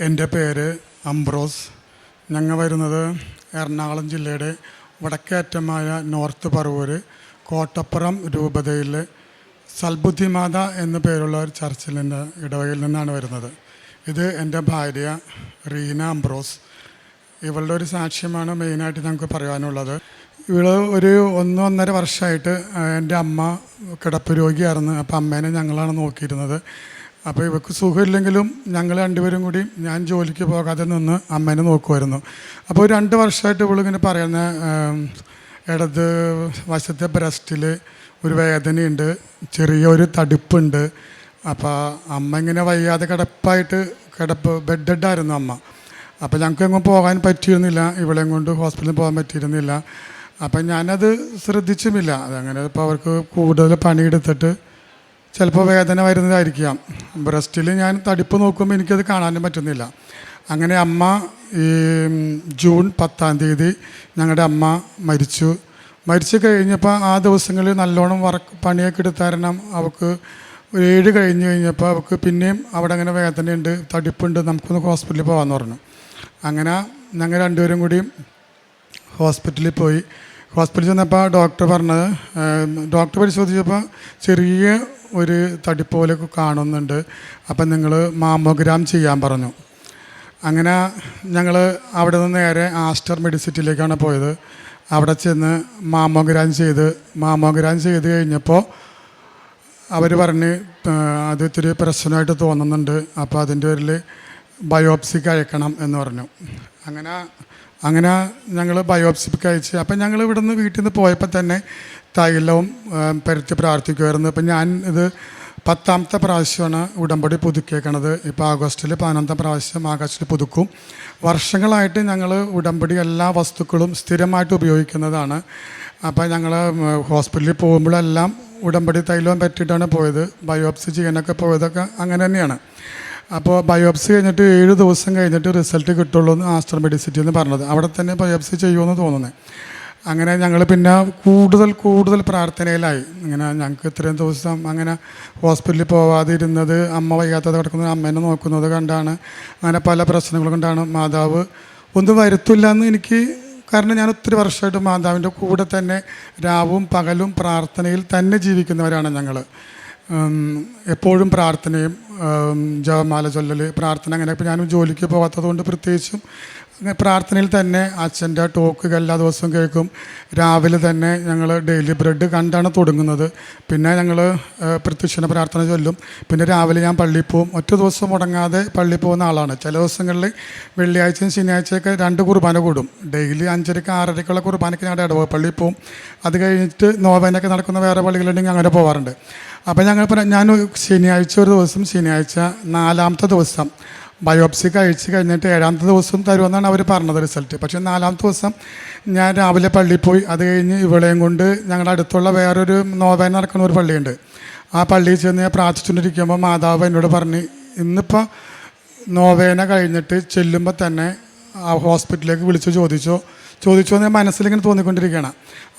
എന്റെ പേര് അംബ്രോസ്. ഞങ്ങൾ വരുന്നത് എറണാകുളം ജില്ലയുടെ വടക്കേറ്റമായ നോർത്ത് പറവൂര് കോട്ടപ്പുറം രൂപതയിൽ സൽബുദ്ധിമാത എന്ന പേരുള്ള ഒരു ചർച്ചിൽ നിന്ന് ഇടവകയിൽ നിന്നാണ് വരുന്നത്. ഇത് എന്റെ ഭാര്യ റീന അംബ്രോസ്. ഇവളുടെ ഒരു സാക്ഷ്യമാണ് മെയിനായിട്ട് ഞങ്ങൾക്ക് പറയാനുള്ളത്. ഇവൾ ഒരു ഒന്നൊന്നര വർഷമായിട്ട് എന്റെ അമ്മ കിടപ്പ് രോഗിയായിരുന്നു. അപ്പോൾ അമ്മേനെ ഞങ്ങളാണ് നോക്കിയിരുന്നത്. അപ്പോൾ ഇവക്ക് സുഖമില്ലെങ്കിലും ഞങ്ങൾ രണ്ടുപേരും കൂടി ഞാൻ ജോലിക്ക് പോകാതെ നിന്ന് അമ്മേനെ നോക്കുമായിരുന്നു. അപ്പോൾ രണ്ട് വർഷമായിട്ട് ഇവളിങ്ങനെ പറയുന്ന ഇടത് വശത്തെ ബ്രസ്റ്റിൽ ഒരു വേദനയുണ്ട് ചെറിയൊരു തടുപ്പുണ്ട്. അപ്പോൾ അമ്മ ഇങ്ങനെ വയ്യാതെ കിടപ്പായിട്ട് കിടപ്പ് ബെഡഡായിരുന്നു അമ്മ. അപ്പോൾ ഞങ്ങൾക്ക് എങ്ങും പോകാൻ പറ്റിയിരുന്നില്ല ഇവളെയും കൊണ്ട് ഹോസ്പിറ്റലിൽ പോകാൻ പറ്റിയിരുന്നില്ല. അപ്പം ഞാനത് ശ്രദ്ധിച്ചുമില്ല. അതങ്ങനെ ഇപ്പോൾ അവർക്ക് കൂടുതൽ പണിയെടുത്തിട്ട് ചിലപ്പോൾ വേദന വരുന്നതായിരിക്കാം. ബ്രസ്റ്റിൽ ഞാൻ തടിപ്പ് നോക്കുമ്പോൾ എനിക്കത് കാണാനും പറ്റുന്നില്ല. അങ്ങനെ അമ്മ ഈ ജൂൺ പത്താം തീയതി ഞങ്ങളുടെ അമ്മ മരിച്ചു. മരിച്ചു കഴിഞ്ഞപ്പോൾ ആ ദിവസങ്ങളിൽ നല്ലോണം വർക്ക് പണിയൊക്കെ എടുത്താരണം അവൾക്ക് ഒരു ഏഴ് കഴിഞ്ഞ് കഴിഞ്ഞപ്പോൾ അവൾക്ക് പിന്നെയും അവിടെ അങ്ങനെ വേദനയുണ്ട് തടിപ്പുണ്ട് നമുക്കൊന്ന് ഹോസ്പിറ്റലിൽ പോകാമെന്ന് പറഞ്ഞു. അങ്ങനെ ഞങ്ങൾ രണ്ടുപേരും കൂടിയും ഹോസ്പിറ്റലിൽ പോയി. ഹോസ്പിറ്റലിൽ ചെന്നപ്പോൾ ഡോക്ടർ പറഞ്ഞത് ഡോക്ടർ പരിശോധിച്ചപ്പോൾ ചെറിയ ഒരു തടി കാണുന്നുണ്ട്. അപ്പം നിങ്ങൾ മാമോഗ്രാം ചെയ്യാൻ പറഞ്ഞു. അങ്ങനെ ഞങ്ങൾ അവിടെ നിന്ന് നേരെ ആസ്റ്റർ മെഡിസിറ്റിയിലേക്കാണ് പോയത്. അവിടെ ചെന്ന് മാമോഗ്രാം ചെയ്ത് മാമോഗ്രാം ചെയ്ത് കഴിഞ്ഞപ്പോൾ അവർ പറഞ്ഞ് അത് ഇത്തിരി പ്രശ്നമായിട്ട് തോന്നുന്നുണ്ട്. അപ്പോൾ അതിന്റെ പേരിൽ ബയോപ്സിക്ക് അയക്കണം എന്ന് പറഞ്ഞു. അങ്ങനെ അങ്ങനെ ഞങ്ങൾ ബയോപ്സിക്ക് അയച്ച്. അപ്പം ഞങ്ങൾ ഇവിടുന്ന് വീട്ടിൽ നിന്ന് പോയപ്പോൾ തന്നെ തൈലവും പരുത്തി പ്രാർത്ഥിക്കുമായിരുന്നു അപ്പം ഞാൻ ഇത് പത്താമത്തെ പ്രാവശ്യമാണ് ഉടമ്പടി പുതുക്കിയേക്കണത്. ഇപ്പോൾ ആഗസ്റ്റിൽ പതിനൊന്നാം പ്രാവശ്യം ആഗസ്റ്റിൽ പുതുക്കും. വർഷങ്ങളായിട്ട് ഞങ്ങൾ ഉടമ്പടി എല്ലാ വസ്തുക്കളും സ്ഥിരമായിട്ട് ഉപയോഗിക്കുന്നതാണ്. അപ്പോൾ ഞങ്ങൾ ഹോസ്പിറ്റലിൽ പോകുമ്പോഴെല്ലാം ഉടമ്പടി തൈലവും പറ്റിയിട്ടാണ് പോയത്. ബയോപ്സി ചെയ്യാനൊക്കെ പോയതൊക്കെ അങ്ങനെ തന്നെയാണ്. അപ്പോൾ ബയോപ്സി കഴിഞ്ഞിട്ട് ഏഴ് ദിവസം കഴിഞ്ഞിട്ട് റിസൾട്ട് കിട്ടുള്ളൂ എന്ന് ആസ്റ്റർ മെഡിസിറ്റി എന്ന് പറഞ്ഞത്. അവിടെ തന്നെ ബയോപ്സി ചെയ്യുമെന്ന് തോന്നുന്നത് അങ്ങനെ ഞങ്ങൾ പിന്നെ കൂടുതൽ കൂടുതൽ പ്രാർത്ഥനയിലായി. ഇങ്ങനെ ഞങ്ങൾക്ക് ഇത്രയും ദിവസം അങ്ങനെ ഹോസ്പിറ്റലിൽ പോവാതെ ഇരുന്നത് അമ്മ വയ്യാത്തത് കിടക്കുന്നത് അമ്മേനെ നോക്കുന്നത് കണ്ടാണ്. അങ്ങനെ പല പ്രശ്നങ്ങൾ കൊണ്ടാണ് മാതാവ് ഒന്നും വരുത്തില്ല എന്ന് എനിക്ക് കാരണം ഞാൻ ഒത്തിരി വർഷമായിട്ട് മാതാവിന്റെ കൂടെ തന്നെ രാവും പകലും പ്രാർത്ഥനയിൽ തന്നെ ജീവിക്കുന്നവരാണ് ഞങ്ങൾ. എപ്പോഴും പ്രാർത്ഥനയും ജപമാല ചൊല്ലൽ പ്രാർത്ഥന അങ്ങനെ ഇപ്പം ഞാനും ജോലിക്ക് പോകാത്തത് കൊണ്ട് പ്രത്യേകിച്ചും പ്രാർത്ഥനയിൽ തന്നെ അച്ഛന്റെ ടോക്കുകൾ എല്ലാ ദിവസവും കേൾക്കും. രാവിലെ തന്നെ ഞങ്ങൾ ഡെയിലി ബ്രെഡ് കണ്ടാണ് തുടങ്ങുന്നത്. പിന്നെ ഞങ്ങൾ പ്രത്യക്ഷണ പ്രാർത്ഥന ചൊല്ലും. പിന്നെ രാവിലെ ഞാൻ പള്ളിയിൽ പോവും. ഒറ്റ ദിവസം മുടങ്ങാതെ പള്ളിയിൽ പോകുന്ന ആളാണ്. ചില ദിവസങ്ങളിൽ വെള്ളിയാഴ്ചയും ശനിയാഴ്ചയൊക്കെ രണ്ട് കുർബാന കൂടും. ഡെയിലി അഞ്ചരക്ക് ആറരക്കുള്ള കുർബാനയ്ക്ക് ഞങ്ങളുടെ ഇടവ പള്ളിയിൽ പോവും. അത് കഴിഞ്ഞിട്ട് നോവേനൊക്കെ നടക്കുന്ന വേറെ പള്ളികളുണ്ടെങ്കിൽ അങ്ങനെ പോകാറുണ്ട് അപ്പോൾ ഞങ്ങൾ ഞാൻ ശനിയാഴ്ച ഒരു ദിവസം ശനിയാഴ്ച നാലാമത്തെ ദിവസം. ബയോപ്സി കഴിച്ച് കഴിഞ്ഞിട്ട് ഏഴാമത്തെ ദിവസം തരുമെന്നാണ് അവർ പറഞ്ഞത് റിസൾട്ട് പക്ഷേ നാലാമത്തെ ദിവസം ഞാൻ രാവിലെ പള്ളിയിൽ പോയി അത് കഴിഞ്ഞ് ഇവളെയും കൊണ്ട് ഞങ്ങളുടെ അടുത്തുള്ള വേറൊരു നോവേന നടക്കുന്ന ഒരു പള്ളിയുണ്ട്. ആ പള്ളിയിൽ ചെന്ന് ഞാൻ പ്രാർത്ഥിച്ചുകൊണ്ടിരിക്കുമ്പോൾ മാതാവ് എന്നോട് പറഞ്ഞ് ഇന്നിപ്പോൾ നോവേന കഴിഞ്ഞിട്ട് ചെല്ലുമ്പോൾ തന്നെ ആ ഹോസ്പിറ്റലിലേക്ക് വിളിച്ച് ചോദിച്ചോ ചോദിച്ചു എന്ന് മനസ്സിലിങ്ങനെ തോന്നിക്കൊണ്ടിരിക്കുകയാണ്.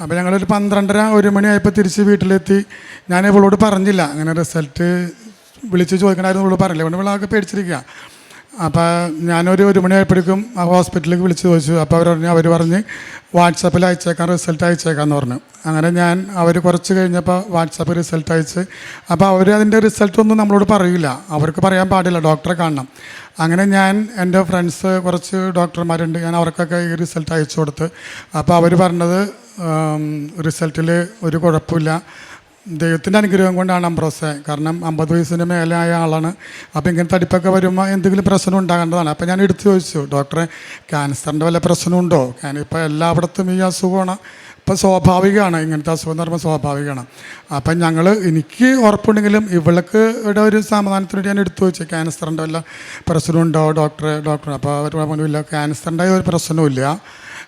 അപ്പോൾ ഞങ്ങളൊരു പന്ത്രണ്ടര ഒരു മണിയായപ്പോൾ തിരിച്ച് വീട്ടിലെത്തി. ഞാൻ ഇവളോട് പറഞ്ഞില്ല. അങ്ങനെ റിസൾട്ട് വിളിച്ച് ചോദിക്കണമായിരുന്നു ഇവളോട് പറഞ്ഞില്ല. അതുകൊണ്ട് ഇവളാകെ പേടിച്ചിരിക്കുക. അപ്പോൾ ഞാനൊരു ഒരു മണിയായപ്പോഴേക്കും ആ ഹോസ്പിറ്റലിലേക്ക് വിളിച്ച് ചോദിച്ചു. അപ്പോൾ അവർ പറഞ്ഞു അവർ പറഞ്ഞ് വാട്സാപ്പിൽ അയച്ചേക്കാം റിസൾട്ട് അയച്ചേക്കാമെന്ന് പറഞ്ഞു. അങ്ങനെ ഞാൻ അവർ കുറച്ച് കഴിഞ്ഞപ്പോൾ വാട്സാപ്പ് റിസൾട്ട് അയച്ച്. അപ്പോൾ അവർ അതിന്റെ റിസൾട്ടൊന്നും നമ്മളോട് പറയില്ല. അവർക്ക് പറയാൻ പാടില്ല. ഡോക്ടറെ കാണണം. അങ്ങനെ ഞാൻ എന്റെ ഫ്രണ്ട്സ് കുറച്ച് ഡോക്ടർമാരുണ്ട് ഞാൻ അവർക്കൊക്കെ ഈ റിസൾട്ട് അയച്ചു കൊടുത്ത്. അപ്പോൾ അവർ പറഞ്ഞത് റിസൾട്ടിൽ ഒരു കുഴപ്പമില്ല. ദൈവത്തിന്റെ അനുഗ്രഹം കൊണ്ടാണ് അംബ്രോസെ. കാരണം അമ്പത് വയസ്സിന് മേലെ ആയ ആളാണ്. അപ്പോൾ ഇങ്ങനെ തടിപ്പൊക്കെ വരുമ്പോൾ എന്തെങ്കിലും പ്രശ്നം ഉണ്ടാകേണ്ടതാണ്. അപ്പോൾ ഞാൻ എടുത്തു ചോദിച്ചു ഡോക്ടറെ ക്യാൻസറിന്റെ വല്ല പ്രശ്നമുണ്ടോ ഞാൻ ഇപ്പോൾ എല്ലായിടത്തും ഈ അസുഖമാണ്. ഇപ്പോൾ സ്വാഭാവികമാണ് ഇങ്ങനത്തെ അസുഖം എന്ന് പറയുമ്പോൾ സ്വാഭാവികമാണ്. അപ്പം ഞങ്ങൾ എനിക്ക് ഉറപ്പുണ്ടെങ്കിലും ഇവൾക്ക് ഇവിടെ ഒരു സമാധാനത്തിന് ഞാൻ എടുത്തു വെച്ചു. ക്യാൻസറിന്റെ വല്ല പ്രശ്നമുണ്ടോ ഡോക്ടറെ ഡോക്ടർ അപ്പോൾ അവർ പറഞ്ഞില്ല ക്യാൻസറിന്റെ ഒരു പ്രശ്നമില്ല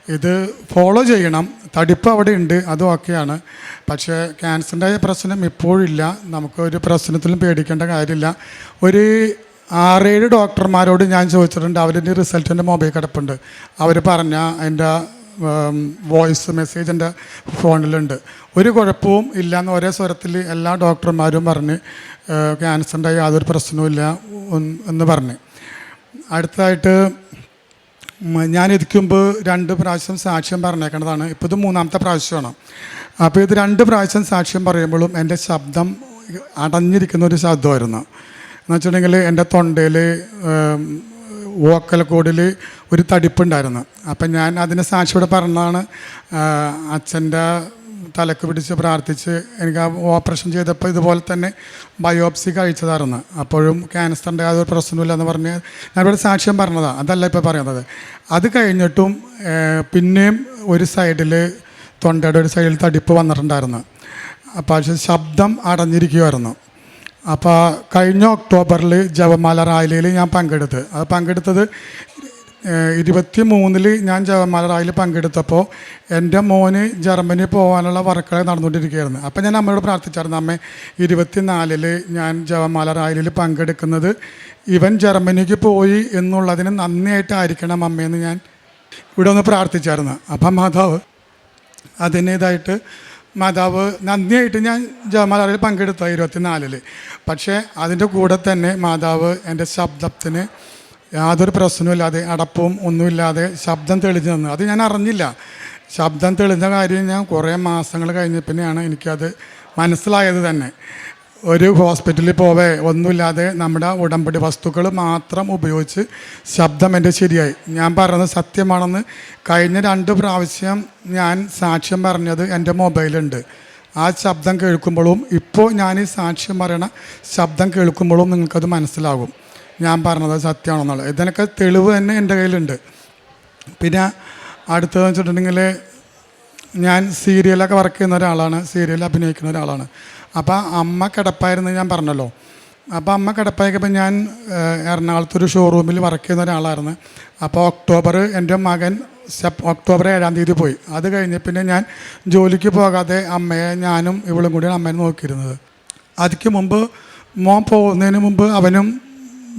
ഇത് ഫോളോ ചെയ്യണം. തടിപ്പ് അവിടെ ഉണ്ട് അതും ഓക്കെയാണ് പക്ഷേ ക്യാൻസറിന്റെ പ്രശ്നം ഇപ്പോഴില്ല. നമുക്ക് ഒരു പ്രശ്നത്തിലും പേടിക്കേണ്ട കാര്യമില്ല. ഒരു ആറേഴ് ഡോക്ടർമാരോട് ഞാൻ ചോദിച്ചിട്ടുണ്ട്. അവരുടെ റിസൾട്ടിന്റെ മൊബൈൽ കിടപ്പുണ്ട്. അവർ പറഞ്ഞ എന്റെ വോയിസ് മെസ്സേജ് എന്റെ ഫോണിലുണ്ട്. ഒരു കുഴപ്പവും ഇല്ലയെന്ന് ഒരേ സ്വരത്തിൽ എല്ലാ ഡോക്ടർമാരും പറഞ്ഞ് ക്യാൻസറിന്റെ യാതൊരു പ്രശ്നവുമില്ല എന്ന് പറഞ്ഞ്. അടുത്തതായിട്ട് ഞാൻ ഇതിക്ക് രണ്ട് പ്രാവശ്യം സാക്ഷ്യം പറഞ്ഞേക്കേണ്ടതാണ് ഇപ്പോൾ ഇത് മൂന്നാമത്തെ പ്രാവശ്യമാണ്. അപ്പോൾ ഇത് രണ്ട് പ്രാവശ്യം സാക്ഷ്യം പറയുമ്പോഴും എന്റെ ശബ്ദം അടഞ്ഞിരിക്കുന്ന ഒരു ശബ്ദമായിരുന്നു. എന്ന് വെച്ചിട്ടുണ്ടെങ്കിൽ എന്റെ തൊണ്ടയിൽ വോക്കൽ കോഡിൽ ഒരു തടിപ്പുണ്ടായിരുന്നു. അപ്പം ഞാൻ അതിനെ സാക്ഷിയോടെ പറഞ്ഞതാണ് അച്ഛന്റെ തലക്ക് പിടിച്ച് പ്രാർത്ഥിച്ച് എനിക്ക് ആ ഓപ്പറേഷൻ ചെയ്തപ്പോൾ ഇതുപോലെ തന്നെ ബയോപ്സി കഴിച്ചതായിരുന്നു. അപ്പോഴും ക്യാൻസറിന്റെ യാതൊരു പ്രശ്നമില്ല എന്ന് പറഞ്ഞ് ഞാനിവിടെ സാക്ഷ്യം പറഞ്ഞതാണ് അതല്ല ഇപ്പോൾ പറയുന്നത്. അത് കഴിഞ്ഞിട്ടും പിന്നെയും ഒരു സൈഡിൽ തൊണ്ടയുടെ ഒരു സൈഡിൽ തടിപ്പ് വന്നിട്ടുണ്ടായിരുന്നു. അപ്പോൾ ശബ്ദം അടഞ്ഞിരിക്കുമായിരുന്നു അപ്പോൾ കഴിഞ്ഞ ഒക്ടോബറിൽ ജപമാല റാലിയിൽ ഞാൻ പങ്കെടുത്ത്. അത് പങ്കെടുത്തത് ഇരുപത്തി മൂന്നിൽ ഞാൻ ജപമാല റാലിയിൽ പങ്കെടുത്തപ്പോൾ എന്റെ മോന് ജർമ്മനി പോകാനുള്ള വർക്കുകൾ നടന്നുകൊണ്ടിരിക്കുകയായിരുന്നു. അപ്പോൾ ഞാൻ അമ്മയോട് പ്രാർത്ഥിച്ചായിരുന്നു അമ്മ ഇരുപത്തിനാലിൽ ഞാൻ ജപമാല റാലിയിൽ പങ്കെടുക്കുന്നത് ഇവൻ ജർമ്മനിക്ക് പോയി എന്നുള്ളതിന് നന്ദിയായിട്ടായിരിക്കണം അമ്മയെന്ന് ഞാൻ ഇവിടെ ഒന്ന് പ്രാർത്ഥിച്ചായിരുന്നു. അപ്പം മാതാവ് അതിന്റേതായിട്ട് മാതാവ് നന്ദിയായിട്ട് ഞാൻ ജപമാലയിൽ പങ്കെടുത്ത ഇരുപത്തിനാലിൽ പക്ഷേ അതിന്റെ കൂടെ തന്നെ മാതാവ് എന്റെ ശബ്ദത്തിന് യാതൊരു പ്രശ്നമില്ലാതെ അടപ്പും ഒന്നുമില്ലാതെ ശബ്ദം തെളിഞ്ഞു തന്നു. അത് ഞാൻ അറിഞ്ഞില്ല. ശബ്ദം തെളിഞ്ഞ കാര്യം ഞാൻ കുറേ മാസങ്ങൾ കഴിഞ്ഞ പിന്നെയാണ് എനിക്കത് മനസ്സിലായത് തന്നെ. ഒരു ഹോസ്പിറ്റലിൽ പോവേ ഒന്നുമില്ലാതെ നമ്മുടെ ഉടമ്പടി വസ്തുക്കൾ മാത്രം ഉപയോഗിച്ച് ശബ്ദം എന്റെ ശരിയായി. ഞാൻ പറഞ്ഞത് സത്യമാണെന്ന് കഴിഞ്ഞ രണ്ട് പ്രാവശ്യം ഞാൻ സാക്ഷ്യം പറഞ്ഞത് എന്റെ മൊബൈലുണ്ട്. ആ ശബ്ദം കേൾക്കുമ്പോഴും ഇപ്പോൾ ഞാൻ ഈ സാക്ഷ്യം പറയണ ശബ്ദം കേൾക്കുമ്പോഴും നിങ്ങൾക്കത് മനസ്സിലാകും. ഞാൻ പറഞ്ഞത് സത്യമാണെന്നുള്ളത്. ഇതിനൊക്കെ തെളിവ് തന്നെ എന്റെ കയ്യിലുണ്ട്. പിന്നെ അടുത്തതെന്ന് വെച്ചിട്ടുണ്ടെങ്കിൽ ഞാൻ സീരിയലൊക്കെ വർക്ക് ചെയ്യുന്ന ഒരാളാണ് സീരിയൽ അഭിനയിക്കുന്ന ഒരാളാണ്. അപ്പോൾ അമ്മ കിടപ്പായിരുന്നു ഞാൻ പറഞ്ഞല്ലോ. അപ്പോൾ അമ്മ കിടപ്പായപ്പോൾ ഞാൻ എറണാകുളത്തൊരു ഷോറൂമിൽ വർക്ക് ചെയ്യുന്ന ഒരാളായിരുന്നു. അപ്പോൾ ഒക്ടോബർ എന്റെ മകൻ സെപ് ഒക്ടോബർ ഏഴാം തീയതി പോയി. അത് കഴിഞ്ഞ് പിന്നെ ഞാൻ ജോലിക്ക് പോകാതെ അമ്മയെ ഞാനും ഇവളും കൂടിയാണ് അമ്മയെ നോക്കിയിരുന്നത്. അതിക്ക് മുമ്പ് മോൻ പോകുന്നതിന് മുമ്പ് അവനും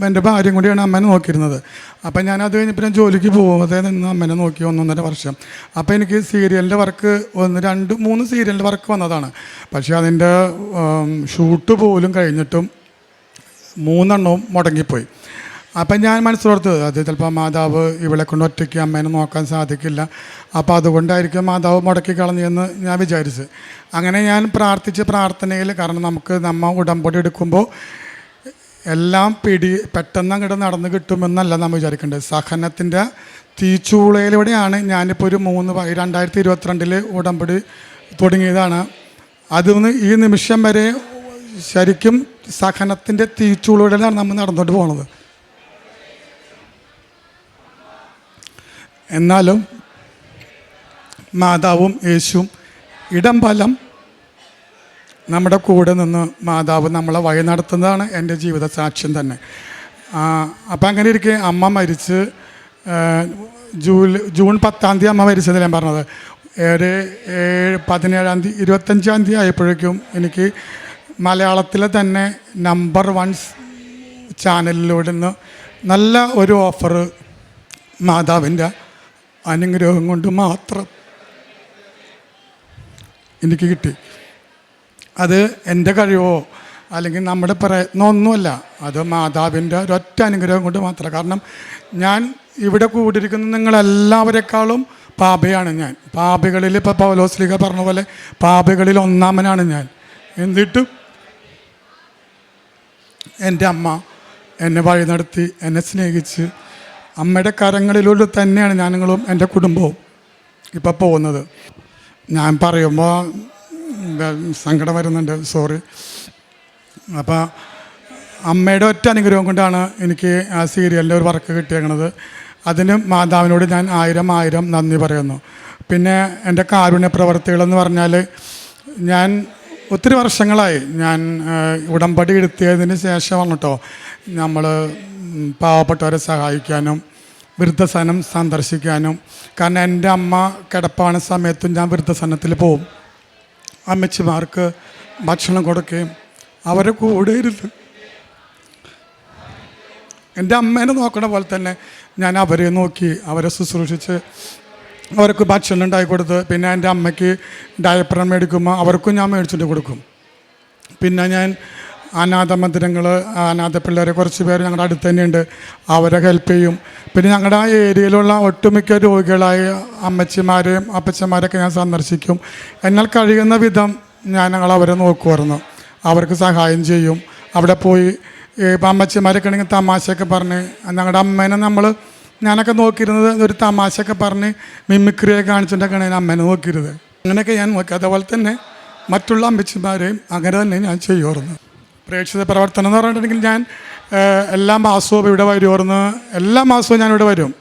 എന്റെ ഭാര്യയും കൂടിയാണ് അമ്മേനെ നോക്കിയിരുന്നത്. അപ്പം ഞാൻ അത് കഴിഞ്ഞ് പിന്നെ ജോലിക്ക് പോകാതെ നിന്ന് അമ്മേനെ നോക്കി ഒന്നൊന്നര വർഷം. അപ്പോൾ എനിക്ക് സീരിയലിന്റെ വർക്ക് ഒന്ന് രണ്ട് മൂന്ന് സീരിയലിന്റെ വർക്ക് വന്നതാണ്. പക്ഷേ അതിന്റെ ഷൂട്ട് പോലും കഴിഞ്ഞിട്ടും മൂന്നെണ്ണവും മുടങ്ങിപ്പോയി. അപ്പം ഞാൻ മനസ്സിലോർത്ത് അത് ചിലപ്പോൾ മാതാവ് ഇവളെ കൊണ്ട് ഒറ്റയ്ക്ക് അമ്മേനെ നോക്കാൻ സാധിക്കില്ല. അപ്പോൾ അതുകൊണ്ടായിരിക്കും മാതാവ് മുടക്കി കളഞ്ഞെന്ന് ഞാൻ വിചാരിച്ച്. അങ്ങനെ ഞാൻ പ്രാർത്ഥിച്ച് പ്രാർത്ഥനയിൽ കാരണം നമുക്ക് നമ്മ ഉടമ്പടി എടുക്കുമ്പോൾ എല്ലാം പിടി പെട്ടെന്ന് അങ്ങോട്ട് നടന്ന് കിട്ടുമെന്നല്ല നമ്മൾ വിചാരിക്കേണ്ടത്. സഹനത്തിന്റെ തീച്ചൂളയിലൂടെയാണ് ഞാനിപ്പോൾ ഒരു മൂന്ന് രണ്ടായിരത്തി ഇരുപത്തിരണ്ടിൽ ഉടമ്പടി തുടങ്ങിയതാണ്. അതൊന്ന് ഈ നിമിഷം വരെ ശരിക്കും സഹനത്തിന്റെ തീച്ചൂളയിലാണ് നമ്മൾ നടന്നുകൊണ്ട് പോണത്. എന്നാലും മാതാവും യേശുവും ഇടം ഫലം നമ്മുടെ കൂടെ നിന്ന് മാതാവ് നമ്മളെ വഴി നടത്തുന്നതാണ് എന്റെ ജീവിത സാക്ഷ്യം തന്നെ. അപ്പം അങ്ങനെ ഇരിക്കെ അമ്മ മരിച്ച് ജൂലൈ ജൂൺ പത്താം തീയതി അമ്മ മരിച്ചത് ഞാൻ പറഞ്ഞത്. ഒരു ഏഴ് പതിനേഴാം തീയതി ഇരുപത്തഞ്ചാം തീയതി ആയപ്പോഴേക്കും എനിക്ക് മലയാളത്തിലെ തന്നെ നമ്പർ വൺ ചാനലിലൂടെ നിന്ന് നല്ല ഒരു ഓഫർ മാതാവിന്റെ അനുഗ്രഹം കൊണ്ട് മാത്രം എനിക്ക് കിട്ടി. അത് എന്റെ കഴിവോ? അല്ലെങ്കിൽ നമ്മുടെ പ്രയത്നമൊന്നുമല്ല അത് മാതാവിന്റെ ഒരൊറ്റ അനുഗ്രഹം കൊണ്ട് മാത്രം. കാരണം ഞാൻ ഇവിടെ കൂടിയിരിക്കുന്ന നിങ്ങളെല്ലാവരെക്കാളും പാപയാണ് ഞാൻ. പാപികളിൽ ഇപ്പോൾ പൗലോസ്ലിക പറഞ്ഞ പോലെ പാപികളിൽ ഒന്നാമനാണ് ഞാൻ. എന്നിട്ടും എന്റെ അമ്മ എന്നെ വഴി നടത്തി എന്നെ സ്നേഹിച്ച് അമ്മയുടെ കരങ്ങളിലൂടെ തന്നെയാണ് ഞാനുങ്ങളും എന്റെ കുടുംബവും ഇപ്പോൾ പോകുന്നത്. ഞാൻ പറയുമ്പോൾ സങ്കടം വരുന്നുണ്ട്. സോറി അപ്പോൾ അമ്മയുടെ ഒറ്റ അനുഗ്രഹം കൊണ്ടാണ് എനിക്ക് ആ സീരിയലിന്റെ ഒരു വർക്ക് കിട്ടിയേക്കണത്. അതിന് മാതാവിനോട് ഞാൻ ആയിരം ആയിരം നന്ദി പറയുന്നു. പിന്നെ എന്റെ കാരുണ്യ പ്രവർത്തികളെന്ന് പറഞ്ഞാൽ ഞാൻ ഒത്തിരി വർഷങ്ങളായി ഞാൻ ഉടമ്പടി എടുത്തിയതിന് ശേഷമാണ് കേട്ടോ നമ്മൾ പാവപ്പെട്ടവരെ സഹായിക്കാനും വൃദ്ധസനം സന്ദർശിക്കാനും. കാരണം എന്റെ അമ്മ കിടപ്പാണ് സമയത്തും ഞാൻ വൃദ്ധസനത്തിൽ പോവും. അമ്മച്ചിമാർക്ക് ഭക്ഷണം കൊടുക്കുകയും അവരെ കൂടെ ഇരുന്ന് എന്റെ അമ്മേനെ നോക്കണ പോലെ തന്നെ ഞാൻ അവരെ നോക്കി അവരെ ശുശ്രൂഷിച്ച് അവർക്ക് ഭക്ഷണം ഉണ്ടാക്കി കൊടുത്ത് പിന്നെ എന്റെ അമ്മയ്ക്ക് ഡയപ്പർ മേടിക്കുമ്പോൾ അവർക്കും ഞാൻ മേടിച്ചിട്ട് കൊടുക്കും. പിന്നെ ഞാൻ അനാഥ മന്ദിരങ്ങൾ അനാഥ പിള്ളേരെ കുറച്ച് പേര് ഞങ്ങളുടെ അടുത്ത് തന്നെയുണ്ട് അവരെ ഹെൽപ്പ് ചെയ്യും. പിന്നെ ഞങ്ങളുടെ ആ ഏരിയയിലുള്ള ഒട്ടുമിക്ക രോഗികളായ അമ്മച്ചിമാരെയും അപ്പച്ചന്മാരെയൊക്കെ ഞാൻ സന്ദർശിക്കും. എന്നാൽ കഴിയുന്ന വിധം ഞാൻ ഞങ്ങൾ അവരെ നോക്കുമായിരുന്നു അവർക്ക് സഹായം ചെയ്യും. അവിടെ പോയി ഇപ്പം അമ്മച്ചിമാരൊക്കെ ആണെങ്കിൽ തമാശയൊക്കെ പറഞ്ഞ് ഞങ്ങളുടെ അമ്മേനെ നമ്മൾ ഞാനൊക്കെ നോക്കിയിരുന്നത് ഒരു തമാശയൊക്കെ പറഞ്ഞ് മിമിക്രിയെ കാണിച്ചിട്ടൊക്കെയാണ് ഞാൻ അമ്മേനെ നോക്കിയിരുന്നത്. അങ്ങനെയൊക്കെ ഞാൻ നോക്കി. അതുപോലെ തന്നെ മറ്റുള്ള അമ്മച്ചിമാരെയും അങ്ങനെ തന്നെ ഞാൻ ചെയ്യുമായിരുന്നു പ്രേക്ഷിത പ്രവർത്തനം എന്ന് പറഞ്ഞിട്ടുണ്ടെങ്കിൽ ഞാൻ എല്ലാ മാസവും ഇവിടെ വരുമായിരുന്നു എല്ലാ മാസവും ഞാൻ ഇവിടെ വരും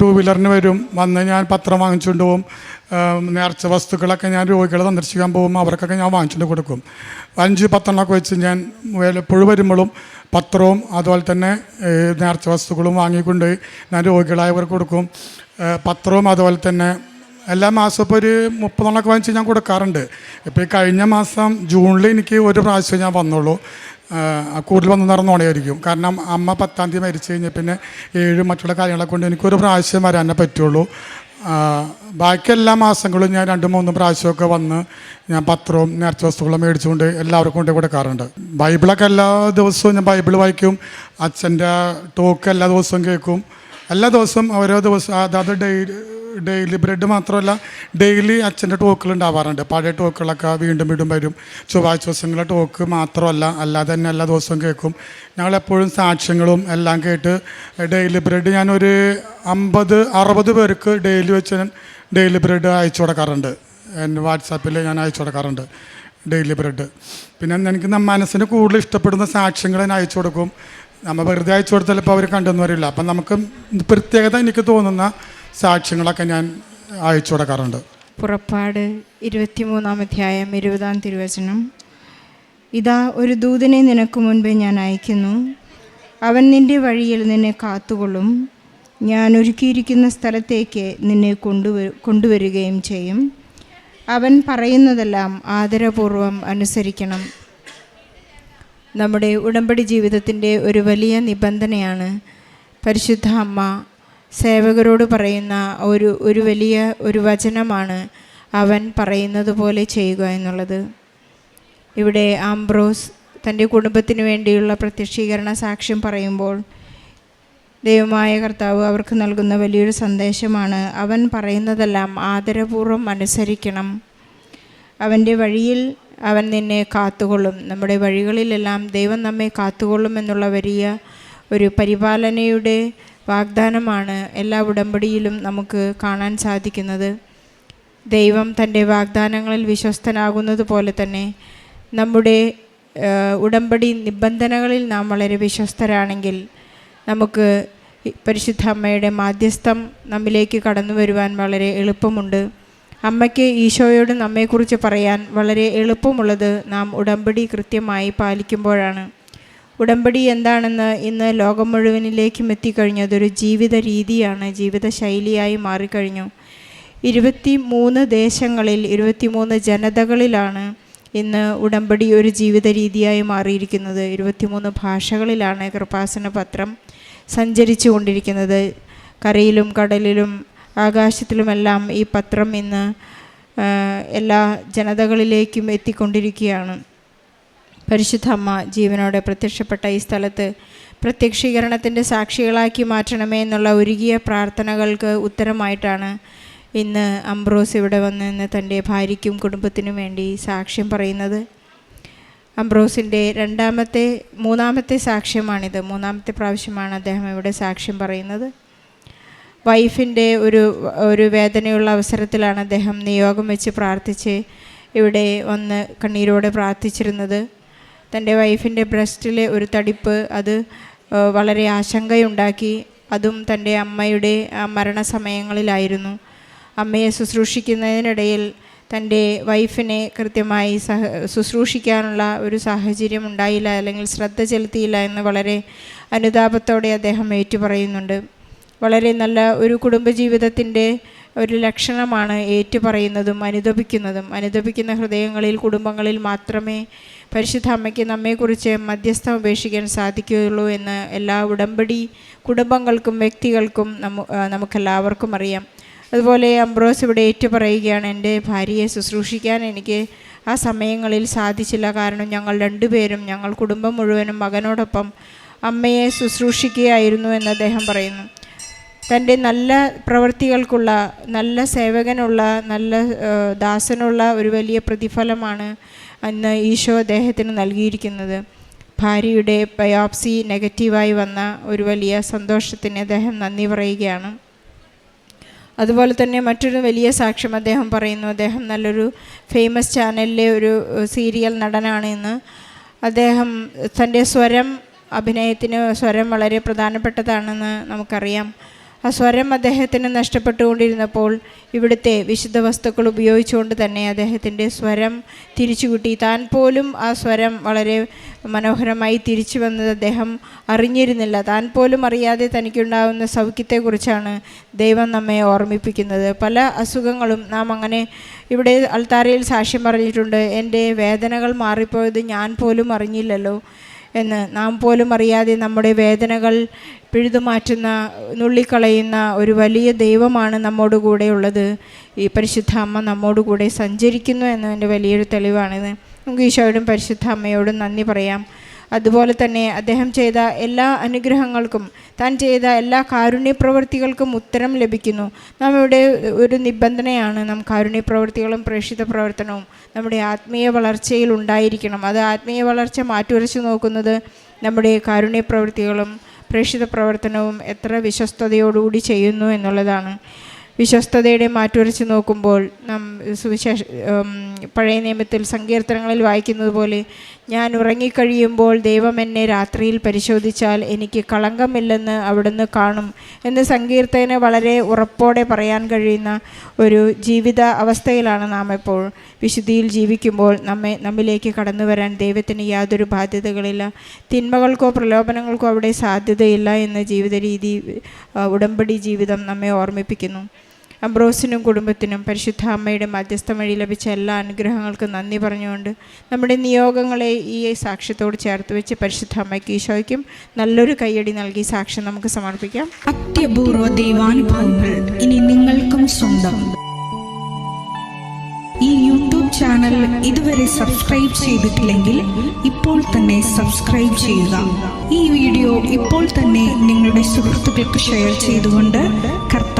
ടൂ വീലറിന് വരും വന്ന് ഞാൻ പത്രം വാങ്ങിച്ചുകൊണ്ട് പോകും നേർച്ച വസ്തുക്കളൊക്കെ ഞാൻ രോഗികളെ സന്ദർശിക്കാൻ പോകും അവർക്കൊക്കെ ഞാൻ വാങ്ങിച്ചുകൊണ്ട് കൊടുക്കും. അഞ്ച് പത്തെണ്ണമൊക്കെ വെച്ച് ഞാൻ എപ്പോഴും വരുമ്പോഴും പത്രവും അതുപോലെ തന്നെ നേർച്ച വസ്തുക്കളും വാങ്ങിക്കൊണ്ട് ഞാൻ രോഗികളായവർക്ക് കൊടുക്കും. പത്രവും അതുപോലെ തന്നെ എല്ലാ മാസവും ഇപ്പോൾ ഒരു മുപ്പതെണ്ണൊക്കെ വാങ്ങിച്ച് ഞാൻ കൊടുക്കാറുണ്ട്. ഇപ്പോൾ ഈ കഴിഞ്ഞ മാസം ജൂണിൽ എനിക്ക് ഒരു പ്രാവശ്യം ഞാൻ വന്നുള്ളൂ. കൂടുതൽ വന്നു നടന്നോണയായിരിക്കും കാരണം അമ്മ പത്താം തീയതി മരിച്ചു കഴിഞ്ഞാൽ പിന്നെ ഏഴ് മറ്റുള്ള കാര്യങ്ങളെ കൊണ്ട് എനിക്കൊരു പ്രാവശ്യം വരാനേ പറ്റുള്ളൂ. ബാക്കി എല്ലാ മാസങ്ങളും ഞാൻ രണ്ട് മൂന്ന് പ്രാവശ്യമൊക്കെ വന്ന് ഞാൻ പത്രവും നേർച്ച വസ്തുക്കളും മേടിച്ചുകൊണ്ട് എല്ലാവർക്കും കൊണ്ട് കൊടുക്കാറുണ്ട്. ബൈബിളൊക്കെ എല്ലാ ദിവസവും ഞാൻ ബൈബിൾ വായിക്കും. അച്ഛന്റെ ടോക്ക് എല്ലാ ദിവസവും കേൾക്കും. എല്ലാ ദിവസവും ഓരോ ദിവസം അതാത് ഡെയിലി ഡെയിലി ബ്രെഡ് മാത്രമല്ല ഡെയിലി അച്ഛന്റെ ടോക്കുകൾ ഉണ്ടാവാറുണ്ട്. പഴയ ടോക്കുകളൊക്കെ വീണ്ടും വീണ്ടും വരും. ചൊവ്വാഴ്ച ദിവസങ്ങളിലെ ടോക്ക് മാത്രമല്ല അല്ലാതെ തന്നെ എല്ലാ ദിവസവും കേൾക്കും. ഞങ്ങളെപ്പോഴും സാക്ഷ്യങ്ങളും എല്ലാം കേട്ട് ഡെയിലി ബ്രെഡ് ഞാനൊരു അമ്പത് അറുപത് പേർക്ക് ഡെയിലി വെച്ച് ഞാൻ ഡെയിലി ബ്രെഡ് അയച്ചു കൊടുക്കാറുണ്ട്. എന്റെ വാട്സാപ്പിൽ ഞാൻ അയച്ചു കൊടുക്കാറുണ്ട് ഡെയിലി ബ്രെഡ്. പിന്നെ എനിക്ക് മനസ്സിന് കൂടുതൽ ഇഷ്ടപ്പെടുന്ന സാക്ഷ്യങ്ങൾ ഞാൻ അയച്ചു കൊടുക്കും. നമ്മൾ വെറുതെ അയച്ചു കൊടുത്താൽ ഇപ്പോൾ അവർ കണ്ടെന്ന് വരില്ല അപ്പം നമുക്ക് പ്രത്യേകത എനിക്ക് തോന്നുന്ന സാക്ഷ്യങ്ങളൊക്കെ ഞാൻ അയച്ചു കൊടുക്കാറുണ്ട്. പുറപ്പാട് ഇരുപത്തിമൂന്നാം അധ്യായം ഇരുപതാം തിരുവചനം. ഇതാ ഒരു ദൂതനെ നിനക്ക് മുൻപേ ഞാൻ അയക്കുന്നു. അവൻ നിന്റെ വഴിയിൽ നിന്നെ കാത്തുകൊള്ളും. ഞാൻ ഒരുക്കിയിരിക്കുന്ന സ്ഥലത്തേക്ക് നിന്നെ കൊണ്ടുവ കൊണ്ടുവരികയും ചെയ്യും. അവൻ പറയുന്നതെല്ലാം ആദരപൂർവം അനുസരിക്കണം. നമ്മുടെ ഉടമ്പടി ജീവിതത്തിന്റെ ഒരു വലിയ നിബന്ധനയാണ്. പരിശുദ്ധ അമ്മ സേവകരോട് പറയുന്ന ഒരു ഒരു വലിയ ഒരു വചനമാണ് അവൻ പറയുന്നത് പോലെ ചെയ്യുക എന്നുള്ളത്. ഇവിടെ ആംബ്രോസ് തന്റെ കുടുംബത്തിന് വേണ്ടിയുള്ള പ്രത്യക്ഷീകരണ സാക്ഷ്യം പറയുമ്പോൾ ദൈവമായ കർത്താവ് അവർക്ക് നൽകുന്ന വലിയൊരു സന്ദേശമാണ്. അവൻ പറയുന്നതെല്ലാം ആദരപൂർവം അനുസരിക്കണം. അവന്റെ വഴിയിൽ അവൻ നിന്നെ കാത്തുകൊള്ളും. നമ്മുടെ വഴികളിലെല്ലാം ദൈവം നമ്മെ കാത്തുകൊള്ളും എന്നുള്ള വലിയ ഒരു പരിപാലനയുടെ വാഗ്ദാനമാണ് എല്ലാ ഉടമ്പടിയിലും നമുക്ക് കാണാൻ സാധിക്കുന്നത്. ദൈവം തന്റെ വാഗ്ദാനങ്ങളിൽ വിശ്വസ്തനാകുന്നത് പോലെ തന്നെ നമ്മുടെ ഉടമ്പടി നിബന്ധനകളിൽ നാം വളരെ വിശ്വസ്തരാണെങ്കിൽ നമുക്ക് പരിശുദ്ധ അമ്മയുടെ മാധ്യസ്ഥം നമ്മിലേക്ക് കടന്നു വരുവാൻ വളരെ എളുപ്പമുണ്ട്. അമ്മയ്ക്ക് ഈശോയോട് നമ്മെക്കുറിച്ച് പറയാൻ വളരെ എളുപ്പമുള്ളത് നാം ഉടമ്പടി കൃത്യമായി പാലിക്കുമ്പോഴാണ്. ഉടമ്പടി എന്താണെന്ന് ഇന്ന് ലോകം മുഴുവനിലേക്കും എത്തിക്കഴിഞ്ഞതൊരു ജീവിത രീതിയാണ് ജീവിത ശൈലിയായി മാറിക്കഴിഞ്ഞു. ഇരുപത്തി മൂന്ന് ദേശങ്ങളിൽ ഇരുപത്തിമൂന്ന് ജനതകളിലാണ് ഇന്ന് ഉടമ്പടി ഒരു ജീവിത രീതിയായി മാറിയിരിക്കുന്നത്. ഇരുപത്തിമൂന്ന് ഭാഷകളിലാണ് കൃപാസന പത്രം സഞ്ചരിച്ചു കൊണ്ടിരിക്കുന്നത് കരയിലും കടലിലും ആകാശത്തിലുമെല്ലാം ഈ പത്രം ഇന്ന് എല്ലാ ജനതകളിലേക്കും എത്തിക്കൊണ്ടിരിക്കുകയാണ്. പരിശുദ്ധ അമ്മ ജീവനോടെ പ്രത്യക്ഷപ്പെട്ട ഈ സ്ഥലത്ത് പ്രത്യക്ഷീകരണത്തിന്റെ സാക്ഷികളാക്കി മാറ്റണമേ എന്നുള്ള ഒരുകിയ പ്രാർത്ഥനകൾക്ക് ഉത്തരമായിട്ടാണ് ഇന്ന് അംബ്രോസ് ഇവിടെ വന്ന് ഇന്ന് തന്റെ ഭാര്യയ്ക്കും കുടുംബത്തിനും വേണ്ടി സാക്ഷ്യം പറയുന്നത്. അംബ്രോസിന്റെ രണ്ടാമത്തെ മൂന്നാമത്തെ സാക്ഷ്യമാണിത്. മൂന്നാമത്തെ പ്രാവശ്യമാണ് അദ്ദേഹം ഇവിടെ സാക്ഷ്യം പറയുന്നത്. വൈഫിന്റെ ഒരു ഒരു വേദനയുള്ള അവസരത്തിലാണ് അദ്ദേഹം നിയോഗം വെച്ച് പ്രാർത്ഥിച്ച് ഇവിടെ ഒന്ന് കണ്ണീരോടെ പ്രാർത്ഥിച്ചിരുന്നത്. തന്റെ വൈഫിന്റെ ബ്രസ്റ്റിലെ ഒരു തടിപ്പ് അത് വളരെ ആശങ്കയുണ്ടാക്കി. അതും തന്റെ അമ്മയുടെ മരണസമയങ്ങളിലായിരുന്നു. അമ്മയെ ശുശ്രൂഷിക്കുന്നതിനിടയിൽ തന്റെ വൈഫിനെ കൃത്യമായി സഹ ശുശ്രൂഷിക്കാനുള്ള ഒരു സാഹചര്യം ഉണ്ടായില്ല അല്ലെങ്കിൽ ശ്രദ്ധ ചെലുത്തിയില്ല എന്ന് വളരെ അനുതാപത്തോടെ അദ്ദേഹം ഏറ്റുപറയുന്നുണ്ട് വളരെ നല്ല ഒരു കുടുംബജീവിതത്തിന്റെ ഒരു ലക്ഷണമാണ് ഏറ്റുപറയുന്നതും അനുദപിക്കുന്നതും. അനുദപിക്കുന്ന ഹൃദയങ്ങളിൽ കുടുംബങ്ങളിൽ മാത്രമേ പരിശുദ്ധ അമ്മയ്ക്ക് നമ്മെക്കുറിച്ച് മധ്യസ്ഥം ഉപേക്ഷിക്കാൻ സാധിക്കുകയുള്ളൂ എന്ന് എല്ലാ ഉടമ്പടി കുടുംബങ്ങൾക്കും വ്യക്തികൾക്കും നമു നമുക്കെല്ലാവർക്കും അറിയാം. അതുപോലെ അംബ്രോസ് ഇവിടെ ഏറ്റുപറയുകയാണ് എന്റെ ഭാര്യയെ ശുശ്രൂഷിക്കാൻ എനിക്ക് ആ സമയങ്ങളിൽ സാധിച്ചില്ല. കാരണം ഞങ്ങൾ രണ്ടുപേരും ഞങ്ങൾ കുടുംബം മുഴുവനും മകനോടൊപ്പം അമ്മയെ ശുശ്രൂഷിക്കുകയായിരുന്നു എന്ന് അദ്ദേഹം പറയുന്നു. തന്റെ നല്ല പ്രവൃത്തികൾക്കുള്ള നല്ല സേവകനുള്ള നല്ല ദാസനുള്ള ഒരു വലിയ പ്രതിഫലമാണ് അന്ന് ഈശോ അദ്ദേഹത്തിന് നൽകിയിരിക്കുന്നത്. ഭാര്യയുടെ ബയോപ്സി നെഗറ്റീവായി വന്ന ഒരു വലിയ സന്തോഷത്തിന് അദ്ദേഹം നന്ദി പറയുകയാണ്. അതുപോലെ തന്നെ മറ്റൊരു വലിയ സാക്ഷ്യം അദ്ദേഹം പറയുന്നു. അദ്ദേഹം നല്ലൊരു ഫേമസ് ചാനലിലെ ഒരു സീരിയൽ നടനാണ് ഇന്ന് അദ്ദേഹം തന്റെ സ്വരം അഭിനയത്തിന് സ്വരം വളരെ പ്രധാനപ്പെട്ടതാണെന്ന് നമുക്കറിയാം. ആ സ്വരം അദ്ദേഹത്തിന് നഷ്ടപ്പെട്ടുകൊണ്ടിരുന്നപ്പോൾ ഇവിടുത്തെ വിശുദ്ധ വസ്തുക്കൾ ഉപയോഗിച്ചുകൊണ്ട് തന്നെ അദ്ദേഹത്തിന്റെ സ്വരം തിരിച്ചുകിട്ടി. താൻ പോലും ആ സ്വരം വളരെ മനോഹരമായി തിരിച്ചു വന്നത് അദ്ദേഹം അറിഞ്ഞിരുന്നില്ല. താൻ പോലും അറിയാതെ തനിക്കുണ്ടാകുന്ന സൗഖ്യത്തെക്കുറിച്ചാണ് ദൈവം നമ്മെ ഓർമ്മിപ്പിക്കുന്നത്. പല അസുഖങ്ങളും നാം അങ്ങനെ ഇവിടെ അൾത്താരയിൽ സാക്ഷ്യം പറഞ്ഞിട്ടുണ്ട്. എന്റെ വേദനകൾ മാറിപ്പോയത് ഞാൻ പോലും അറിഞ്ഞില്ലല്ലോ. എന്ന് നാം പോലും അറിയാതെ നമ്മുടെ വേദനകൾ പിഴുതുമാറ്റുന്ന നുള്ളിക്കളയുന്ന ഒരു വലിയ ദൈവമാണ് നമ്മോട് കൂടെയുള്ളത് ഈ പരിശുദ്ധ അമ്മ നമ്മോട് കൂടെ സഞ്ചരിക്കുന്നു എന്നതിന്റെ വലിയൊരു തെളിവാണിത്. നമുക്ക് ഈശോയോടും പരിശുദ്ധ അമ്മയോടും നന്ദി പറയാം. അതുപോലെ തന്നെ അദ്ദേഹം ചെയ്ത എല്ലാ അനുഗ്രഹങ്ങൾക്കും താൻ ചെയ്ത എല്ലാ കാരുണ്യ പ്രവൃത്തികൾക്കും ഉത്തരം ലഭിക്കുന്നു. നാം ഇവിടെ ഒരു നിബന്ധനയാണ് നാം കാരുണ്യ പ്രവൃത്തികളും പ്രേക്ഷിത പ്രവർത്തനവും നമ്മുടെ ആത്മീയ വളർച്ചയിൽ ഉണ്ടായിരിക്കണം. അത് ആത്മീയ വളർച്ച മാറ്റുരച്ച് നോക്കുന്നത് നമ്മുടെ കാരുണ്യ പ്രവൃത്തികളും പ്രേക്ഷിത പ്രവർത്തനവും എത്ര വിശ്വസ്തയോടുകൂടി ചെയ്യുന്നു എന്നുള്ളതാണ്. വിശ്വസ്തതയുടെ മാറ്റുരച്ച് നോക്കുമ്പോൾ നാം സുവിശേഷ പഴയ നിയമത്തിൽ സങ്കീർത്തനങ്ങളിൽ വായിക്കുന്നത് പോലെ ഞാൻ ഉറങ്ങിക്കഴിയുമ്പോൾ ദൈവം എന്നെ രാത്രിയിൽ പരിശോധിച്ചാൽ എനിക്ക് കളങ്കമില്ലെന്ന് അവിടുന്ന് കാണും എന്ന് സങ്കീർത്തകന് വളരെ ഉറപ്പോടെ പറയാൻ കഴിയുന്ന ഒരു ജീവിത അവസ്ഥയിലാണ് നാം ഇപ്പോൾ. വിശുദ്ധിയിൽ ജീവിക്കുമ്പോൾ നമ്മെ നമ്മിലേക്ക് കടന്നു വരാൻ ദൈവത്തിന് യാതൊരു ബാധ്യതകളില്ല. തിന്മകൾക്കോ പ്രലോഭനങ്ങൾക്കോ അവിടെ സാധ്യതയില്ല എന്ന ജീവിത രീതി ഉടമ്പടി ജീവിതം നമ്മെ ഓർമ്മിപ്പിക്കുന്നു. അംബ്രോസിനും കുടുംബത്തിനും പരിശുദ്ധ അമ്മയുടെ മധ്യസ്ഥം വഴി ലഭിച്ച എല്ലാ അനുഗ്രഹങ്ങൾക്കും നന്ദി പറഞ്ഞുകൊണ്ട് നമ്മുടെ നിയോഗങ്ങളെ ഈ സാക്ഷ്യത്തോട് ചേർത്ത് വെച്ച് പരിശുദ്ധ അമ്മയ്ക്ക് ഈശോയ്ക്കും നല്ലൊരു കൈയടി നൽകി സാക്ഷ്യം നമുക്ക് സമർപ്പിക്കാം. അത്യപൂർവ ദൈവാനുഭവങ്ങൾ ഇനി നിങ്ങൾക്കും സ്വന്തം. ഈ യൂട്യൂബ് ചാനൽ ഇതുവരെ സബ്സ്ക്രൈബ് ചെയ്തിട്ടില്ലെങ്കിൽ ഇപ്പോൾ തന്നെ സബ്സ്ക്രൈബ് ചെയ്യുക. ഈ വീഡിയോ ഇപ്പോൾ തന്നെ നിങ്ങളുടെ സുഹൃത്തുക്കൾക്ക് ഷെയർ ചെയ്തുകൊണ്ട്